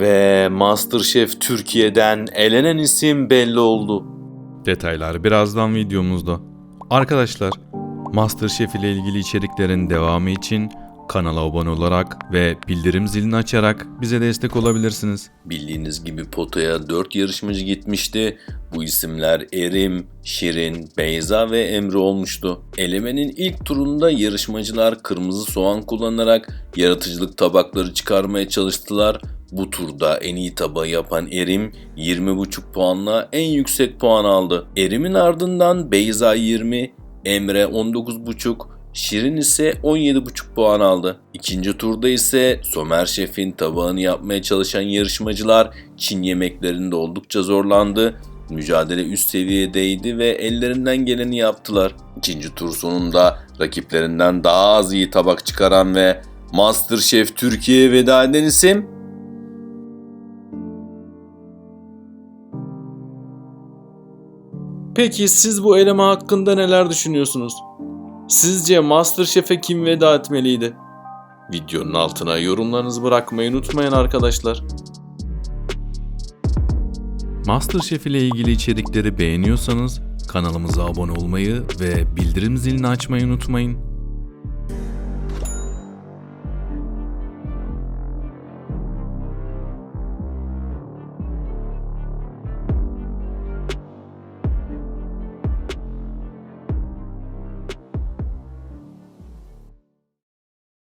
Ve Masterchef Türkiye'den elenen isim belli oldu. Detaylar birazdan videomuzda. Arkadaşlar, MasterChef ile ilgili içeriklerin devamı için kanala abone olarak ve bildirim zilini açarak bize destek olabilirsiniz. Bildiğiniz gibi potaya 4 yarışmacı gitmişti. Bu isimler Erim, Şirin, Beyza ve Emre olmuştu. Elemenin ilk turunda yarışmacılar kırmızı soğan kullanarak yaratıcılık tabakları çıkarmaya çalıştılar. Bu turda en iyi tabağı yapan Erim 20,5 puanla en yüksek puan aldı. Erim'in ardından Beyza 20, Emre 19,5, Şirin ise 17,5 puan aldı. İkinci turda ise Somer Şef'in tabağını yapmaya çalışan yarışmacılar Çin yemeklerinde oldukça zorlandı. Mücadele üst seviyedeydi ve ellerinden geleni yaptılar. İkinci tur sonunda rakiplerinden daha az iyi tabak çıkaran ve Masterchef Türkiye'ye veda eden isim Peki siz bu eleme hakkında neler düşünüyorsunuz? Sizce Masterchef'e kim veda etmeliydi? Videonun altına yorumlarınızı bırakmayı unutmayın arkadaşlar. MasterChef ile ilgili içerikleri beğeniyorsanız kanalımıza abone olmayı ve bildirim zilini açmayı unutmayın.